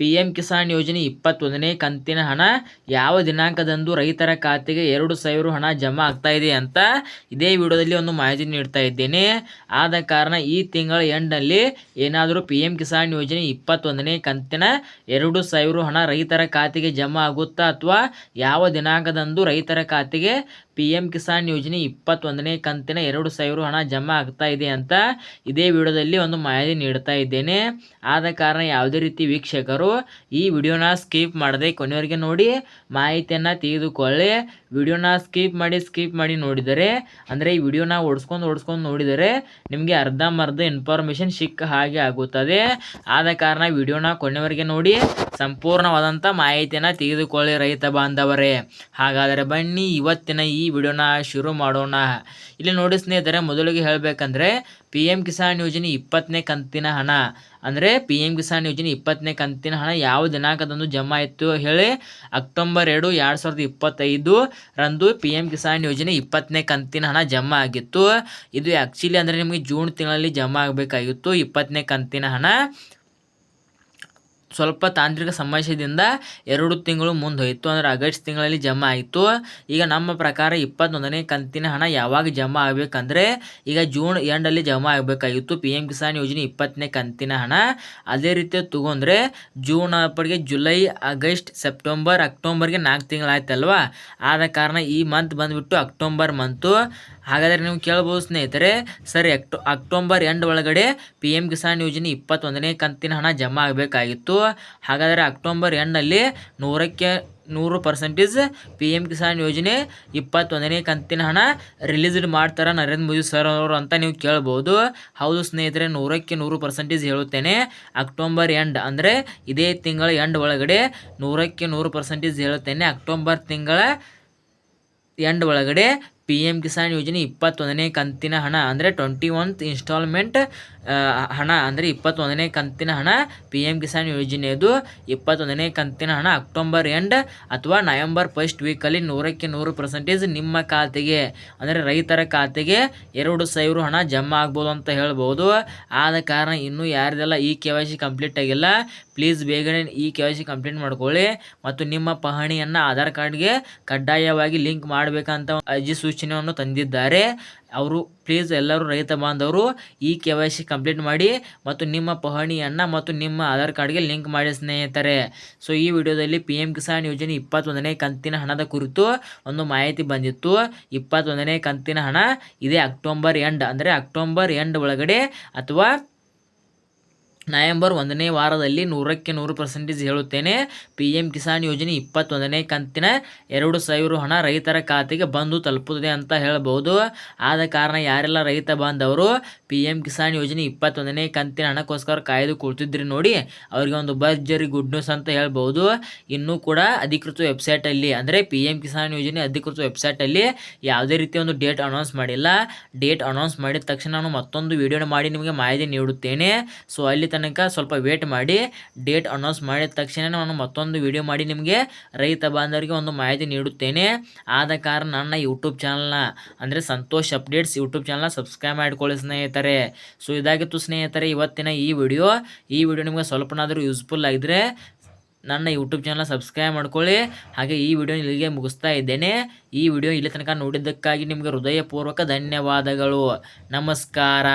P M Kisan ಯೋಜನೆ ಇಪ್ಪತ್ತೊಂದನೇ ಕಂತಿನ ಹಣ ಯಾವ ದಿನಾಂಕದಂದು ರೈತರ ಖಾತೆಗೆ ಎರಡು ಸಾವಿರ ಹಣ ಜಮಾ ಆಗ್ತಾ ಇದೆ ಅಂತ ಇದೇ ವಿಡಿಯೋದಲ್ಲಿ ಒಂದು ಮಾಹಿತಿ ನೀಡ್ತಾ ಇದ್ದೇನೆ. ಆದ ಕಾರಣ ಈ ತಿಂಗಳ ಎಂಡಲ್ಲಿ ಏನಾದರೂ ಪಿ ಕಿಸಾನ್ ಯೋಜನೆ ಇಪ್ಪತ್ತೊಂದನೇ ಕಂತಿನ ಎರಡು ಸಾವಿರ ಹಣ ರೈತರ ಖಾತೆಗೆ ಜಮಾ ಆಗುತ್ತಾ ಅಥವಾ ಯಾವ ದಿನಾಂಕದಂದು ರೈತರ ಖಾತೆಗೆ ಪಿ ಕಿಸಾನ್ ಯೋಜನೆ ಇಪ್ಪತ್ತೊಂದನೇ ಕಂತಿನ ಎರಡು ಸಾವಿರ ಹಣ ಜಮಾ ಆಗ್ತಾ ಇದೆ ಅಂತ ಇದೇ ವಿಡಿಯೋದಲ್ಲಿ ಒಂದು ಮಾಹಿತಿ ನೀಡ್ತಾ ಇದ್ದೇನೆ. ಆದ ಕಾರಣ ಯಾವುದೇ ರೀತಿ ವೀಕ್ಷಕರು ಈ ವಿಡಿಯೋನ ಸ್ಕಿಪ್ ಮಾಡದೆ ಕೊನೆಯವರೆಗೆ ನೋಡಿ, ಮಾಹಿತಿಯನ್ನು ತೆಗೆದುಕೊಳ್ಳಿ. ವಿಡಿಯೋನ ಸ್ಕಿಪ್ ಮಾಡಿ ಸ್ಕಿಪ್ ಮಾಡಿ ನೋಡಿದರೆ, ಅಂದರೆ ಈ ವಿಡಿಯೋನ ಓಡಿಸ್ಕೊಂಡು ಓಡಿಸ್ಕೊಂಡು ನೋಡಿದರೆ ನಿಮಗೆ ಅರ್ಧಂಬರ್ಧ ಇನ್ಫಾರ್ಮೇಷನ್ ಸಿಕ್ಕ ಹಾಗೆ ಆಗುತ್ತದೆ. ಆದ ಕಾರಣ ವಿಡಿಯೋನ ಕೊನೆಯವರೆಗೆ ನೋಡಿ ಸಂಪೂರ್ಣವಾದಂಥ ಮಾಹಿತಿಯನ್ನು ತೆಗೆದುಕೊಳ್ಳಿ ರೈತ ಬಾಂಧವರೇ. ಹಾಗಾದರೆ ಬನ್ನಿ, ಇವತ್ತಿನ ಈ ವಿಡಿಯೋನ ಶುರು ಮಾಡೋಣ. ಇಲ್ಲಿ ನೋಡಿ ಸ್ನೇಹಿತರೆ, ಮೊದಲಿಗೆ ಹೇಳಬೇಕಂದ್ರೆ ಪಿ ಎಂ ಕಿಸಾನ್ ಯೋಜನೆ ಇಪ್ಪತ್ತನೇ ಕಂತಿನ ಹಣ. ಅಂದರೆ ಪಿ ಎಂ ಕಿಸಾನ್ ಯೋಜನೆ ಇಪ್ಪತ್ತನೇ ಕಂತಿನ ಹಣ ಯಾವ ದಿನಾಂಕದಂದು ಜಮಾ ಆಯಿತು ಹೇಳಿ ಅಕ್ಟೋಬರ್ ಎರಡು ಎರಡು ಸಾವಿರದ ಇಪ್ಪತ್ತೈದು ರಂದು ಪಿ ಎಂ ಕಿಸಾನ್ ಯೋಜನೆ ಇಪ್ಪತ್ತನೇ ಕಂತಿನ ಹಣ ಜಮಾ ಆಗಿತ್ತು. ಇದು ಆ್ಯಕ್ಚುಲಿ ಅಂದರೆ ನಿಮಗೆ ಜೂನ್ ತಿಂಗಳಲ್ಲಿ ಜಮಾ ಆಗಬೇಕಾಗಿತ್ತು ಇಪ್ಪತ್ತನೇ ಕಂತಿನ ಹಣ. ಸ್ವಲ್ಪ ತಾಂತ್ರಿಕ ಸಮಸ್ಯೆದಿಂದ ಎರಡು ತಿಂಗಳು ಮುಂದೆ ಹೋಯಿತು. ಅಂದರೆ ಆಗಸ್ಟ್ ತಿಂಗಳಲ್ಲಿ ಜಮಾ ಆಯಿತು. ಈಗ ನಮ್ಮ ಪ್ರಕಾರ ಇಪ್ಪತ್ತೊಂದನೇ ಕಂತಿನ ಹಣ ಯಾವಾಗ ಜಮಾ ಆಗಬೇಕಂದ್ರೆ ಈಗ ಜೂನ್ ಎಂಡಲ್ಲಿ ಜಮಾ ಆಗಬೇಕಾಗಿತ್ತು. ಪಿ ಎಂ ಕಿಸಾನ್ ಯೋಜನೆ ಇಪ್ಪತ್ತನೇ ಕಂತಿನ ಹಣ. ಅದೇ ರೀತಿ ತಗೊಂಡ್ರೆ ಜೂನ್ ಅಪ್ಪಡಿಗೆ ಜುಲೈ, ಆಗಸ್ಟ್, ಸೆಪ್ಟೆಂಬರ್, ಅಕ್ಟೋಬರ್ಗೆ ನಾಲ್ಕು ತಿಂಗಳಾಯ್ತಲ್ವ? ಆದ ಕಾರಣ ಈ ಮಂತ್ ಬಂದುಬಿಟ್ಟು ಅಕ್ಟೋಬರ್ ಮಂತು ಹಾಗಾದರೆ ನೀವು ಕೇಳ್ಬೋದು ಸ್ನೇಹಿತರೆ, ಸರಿ, ಅಕ್ಟೋ, ಅಕ್ಟೋಬರ್ ಎಂಡ್ ಒಳಗಡೆ ಪಿ ಎಂ ಕಿಸಾನ್ ಯೋಜನೆ ಇಪ್ಪತ್ತೊಂದನೇ ಕಂತಿನ ಹಣ ಜಮಾ ಆಗಬೇಕಾಗಿತ್ತು. ಹಾಗಾದರೆ ಅಕ್ಟೋಬರ್ ಎಂಡಲ್ಲಿ ನೂರಕ್ಕೆ, ನೂರು ಪರ್ಸೆಂಟೇಜ್ ಪಿ ಎಂ ಕಿಸಾನ್ ಯೋಜನೆ ಇಪ್ಪತ್ತೊಂದನೇ ಕಂತಿನ ಹಣ ರಿಲೀಸ್ಡ್ ಮಾಡ್ತಾರೆ ನರೇಂದ್ರ ಮೋದಿ ಸರ್ ಅವರು ಅಂತ ನೀವು ಕೇಳ್ಬೋದು. ಹೌದು ಸ್ನೇಹಿತರೆ, ನೂರಕ್ಕೆ ನೂರು ಪರ್ಸೆಂಟೇಜ್ ಹೇಳುತ್ತೇನೆ. ಅಕ್ಟೋಬರ್ ಎಂಡ್ ಅಂದರೆ ಇದೇ ತಿಂಗಳ ಎಂಡ್ ಒಳಗಡೆ ನೂರಕ್ಕೆ ನೂರು ಪರ್ಸೆಂಟೇಜ್ ಹೇಳುತ್ತೇನೆ. ಅಕ್ಟೋಬರ್ ತಿಂಗಳ ಎಂಡ್ ಒಳಗಡೆ ಪಿ ಎಂ ಕಿಸಾನ್ ಯೋಜನೆ ಇಪ್ಪತ್ತೊಂದನೇ ಕಂತಿನ ಹಣ ಅಂದರೆ ಟ್ವೆಂಟಿ ಒಂತ್ ಇನ್ಸ್ಟಾಲ್ಮೆಂಟ್ ಹಣ ಅಂದರೆ ಇಪ್ಪತ್ತೊಂದನೇ ಕಂತಿನ ಹಣ. ಪಿ ಎಂ ಕಿಸಾನ್ ಯೋಜನೆಯದು ಇಪ್ಪತ್ತೊಂದನೇ ಕಂತಿನ ಹಣ ಅಕ್ಟೋಬರ್ ಎಂಡ್ ಅಥವಾ ನವೆಂಬರ್ ಫಸ್ಟ್ ವೀಕಲ್ಲಿ ನೂರಕ್ಕೆ ನೂರು ಪರ್ಸೆಂಟೇಜ್ ನಿಮ್ಮ ಖಾತೆಗೆ, ಅಂದರೆ ರೈತರ ಖಾತೆಗೆ ಎರಡು ಸಾವಿರ ಹಣ ಜಮಾ ಆಗ್ಬೋದು ಅಂತ ಹೇಳ್ಬೋದು. ಆದ ಕಾರಣ ಇನ್ನೂ ಯಾರ್ದೆಲ್ಲ ಈ ಕೆ ವೈ ಸಿ ಕಂಪ್ಲೀಟ್ ಆಗಿಲ್ಲ ಪ್ಲೀಸ್ ಬೇಗನೆ ಈ ಕೆ ವೈ ಸಿ ಕಂಪ್ಲೀಟ್ ಮಾಡ್ಕೊಳ್ಳಿ. ಮತ್ತು ನಿಮ್ಮ ಪಹಣಿಯನ್ನು ಆಧಾರ್ ಕಾರ್ಡ್ಗೆ ಕಡ್ಡಾಯವಾಗಿ ಲಿಂಕ್ ಮಾಡಬೇಕಂತ ಅರ್ಜಿ ಸೂಚನೆಯನ್ನು ತಂದಿದ್ದಾರೆ. ಅವರು ಪ್ಲೀಸ್ ಎಲ್ಲರೂ ರೈತ ಬಾಂಧವರು ಈ ಕೆ ವೈ ಸಿ ಕಂಪ್ಲೀಟ್ ಮಾಡಿ ಮತ್ತು ನಿಮ್ಮ ಪಹಣಿಯನ್ನು ಮತ್ತು ನಿಮ್ಮ ಆಧಾರ್ ಕಾರ್ಡ್ಗೆ ಲಿಂಕ್ ಮಾಡಿ ಸ್ನೇಹಿತರೆ. ಸೊ ಈ ವಿಡಿಯೋದಲ್ಲಿ ಪಿ ಎಂ ಕಿಸಾನ್ ಯೋಜನೆ ಇಪ್ಪತ್ತೊಂದನೇ ಕಂತಿನ ಹಣದ ಕುರಿತು ಒಂದು ಮಾಹಿತಿ ಬಂದಿತ್ತು. ಇಪ್ಪತ್ತೊಂದನೇ ಕಂತಿನ ಹಣ ಇದೇ ಅಕ್ಟೋಬರ್ ಎಂಡ್ ಅಂದರೆ ಅಕ್ಟೋಬರ್ ಎಂಡ್ ಒಳಗಡೆ ಅಥವಾ ನವೆಂಬರ್ ಒಂದನೇ ವಾರದಲ್ಲಿ ನೂರಕ್ಕೆ ನೂರು ಪರ್ಸೆಂಟೇಜ್ ಹೇಳುತ್ತೇನೆ. ಪಿ ಎಂ ಕಿಸಾನ್ ಯೋಜನೆ ಇಪ್ಪತ್ತೊಂದನೇ ಕಂತಿನ ಎರಡು ಸಾವಿರ ಹಣ ರೈತರ ಖಾತೆಗೆ ಬಂದು ತಲುಪುತ್ತದೆ ಅಂತ ಹೇಳಬಹುದು ಆದ ಕಾರಣ ಯಾರೆಲ್ಲ ರೈತ ಬಾಂಧವರು ಪಿ ಎಂ ಕಿಸಾನ್ ಯೋಜನೆ ಇಪ್ಪತ್ತೊಂದನೇ ಕಂತಿನ ಹಣಕ್ಕೋಸ್ಕರ ಕಾಯ್ದು ಕೂಳ್ತಿದ್ರಿ ನೋಡಿ, ಅವರಿಗೆ ಒಂದು ಭರ್ಜರಿ ಗುಡ್ ನ್ಯೂಸ್ ಅಂತ ಹೇಳ್ಬೋದು. ಇನ್ನೂ ಕೂಡ ಅಧಿಕೃತ ವೆಬ್ಸೈಟಲ್ಲಿ ಅಂದರೆ ಪಿ ಎಂ ಕಿಸಾನ್ ಯೋಜನೆ ಅಧಿಕೃತ ವೆಬ್ಸೈಟಲ್ಲಿ ಯಾವುದೇ ರೀತಿಯ ಒಂದು ಡೇಟ್ ಅನೌನ್ಸ್ ಮಾಡಿಲ್ಲ. ಡೇಟ್ ಅನೌನ್ಸ್ ಮಾಡಿದ ತಕ್ಷಣ ನಾನು ಮತ್ತೊಂದು ವಿಡಿಯೋ ಮಾಡಿ ನಿಮಗೆ ಮಾಹಿತಿ ನೀಡುತ್ತೇನೆ. ಸೊ ಅಲ್ಲಿ ತನಕ ಸ್ವಲ್ಪ ವೇಟ್ ಮಾಡಿ ಡೇಟ್ ಅನೌನ್ಸ್ ಮಾಡಿದ ತಕ್ಷಣ ನಾನು ಮತ್ತೊಂದು ವಿಡಿಯೋ ಮಾಡಿ ನಿಮಗೆ ರೈತ ಬಾಂಧವರಿಗೆ ಒಂದು ಮಾಹಿತಿ ನೀಡುತ್ತೇನೆ. ಆದ ಕಾರಣ ನನ್ನ ಯೂಟ್ಯೂಬ್ ಚಾನಲ್ನ ಅಂದರೆ ಸಂತೋಷ್ ಅಪ್ಡೇಟ್ಸ್ ಯೂಟ್ಯೂಬ್ ಚಾನಲ್ನ ಸಬ್ಸ್ಕ್ರೈಬ್ ಮಾಡಿಕೊಳ್ಳಿ ಸ್ನೇಹಿತರೆ. ಸೊ ಇದಾಗಿತ್ತು ಸ್ನೇಹಿತರೆ, ಇವತ್ತಿನ ಈ ವಿಡಿಯೋ ಈ ವಿಡಿಯೋ ನಿಮಗೆ ಸ್ವಲ್ಪನಾದರೂ ಯೂಸ್ಫುಲ್ ಆಗಿದ್ರೆ ನನ್ನ ಯೂಟ್ಯೂಬ್ ಚಾನಲ್ ಸಬ್ಸ್ಕ್ರೈಬ್ ಮಾಡ್ಕೊಳ್ಳಿ. ಹಾಗೆ ಈ ವಿಡಿಯೋ ಇಲ್ಲಿಗೆ ಮುಗಿಸ್ತಾ ಇದ್ದೇನೆ. ಈ ವಿಡಿಯೋ ಇಲ್ಲಿ ತನಕ ನೋಡಿದ್ದಕ್ಕಾಗಿ ನಿಮಗೆ ಹೃದಯಪೂರ್ವಕ ಧನ್ಯವಾದಗಳು. ನಮಸ್ಕಾರ.